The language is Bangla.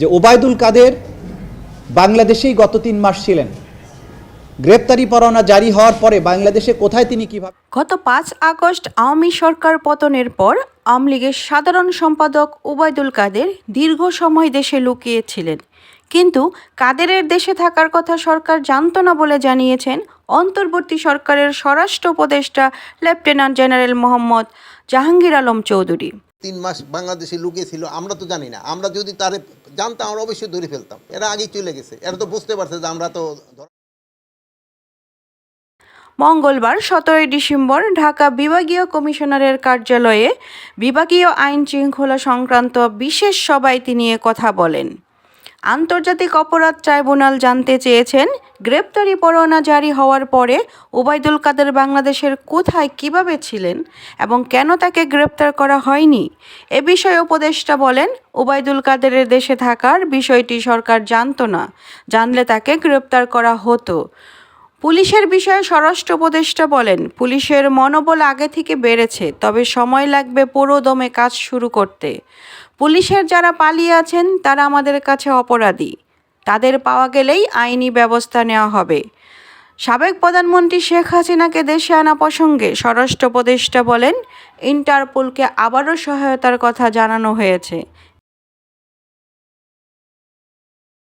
যে ওবায়দুল কাদের বাংলাদেশেই গত তিন মাস ছিলেন। গ্রেপ্তারি পরোয়ানা জারি হওয়ার পরে বাংলাদেশে কোথায় তিনি কীভাবে গত পাঁচ আগস্ট আওয়ামী সরকার পতনের পর আওয়ামী লীগের সাধারণ সম্পাদক ওবায়দুল কাদের দীর্ঘ সময় দেশে লুকিয়েছিলেন। কিন্তু কাদেরের দেশে থাকার কথা সরকার জানত না বলে জানিয়েছেন অন্তর্বর্তী সরকারের স্বরাষ্ট্র উপদেষ্টা লেফটেন্যান্ট জেনারেল মোহাম্মদ জাহাঙ্গীর আলম চৌধুরী। তিন মাস বাংলাদেশে লুকিয়ে ছিল, আমরা তো জানি না। আমরা যদি তারে জানতাম, আমরা অবশ্যই ধরে ফেলতাম। এরা আগেই চলে গেছে। এরা তো বুঝতে পারছে যে আমরা তো মঙ্গলবার সতেরোই ডিসেম্বর ঢাকা বিভাগীয় কমিশনারের কার্যালয়ে বিভাগীয় আইন শৃঙ্খলা সংক্রান্ত বিশেষ সভায় তিনি কথা বলেন। আন্তর্জাতিক অপরাধ ট্রাইব্যুনাল জানতে চেয়েছেন, গ্রেপ্তারি পরোয়ানা জারি হওয়ার পরে ওবায়দুল কাদের বাংলাদেশের কোথায় কীভাবে ছিলেন এবং কেন তাকে গ্রেপ্তার করা হয়নি? এ বিষয়ে উপদেষ্টা বলেন, ওবায়দুল কাদেরের দেশে থাকার বিষয়টি সরকার জানত না। জানলে তাকে গ্রেপ্তার করা হতো। পুলিশের বিষয়ে স্বরাষ্ট্র উপদেষ্টা বলেন, পুলিশের মনোবল আগে থেকে বেড়েছে, তবে সময় লাগবে পুরো দমে কাজ শুরু করতে। পুলিশের যারা পালিয়ে আছেন, তারা আমাদের কাছে অপরাধী। তাদের পাওয়া গেলেই আইনি ব্যবস্থা নেওয়া হবে। সাবেক প্রধানমন্ত্রী শেখ হাসিনাকে দেশে আনা প্রসঙ্গে স্বরাষ্ট্র উপদেষ্টা বলেন, ইন্টারপোলকে আবারও সহায়তার কথা জানানো হয়েছে।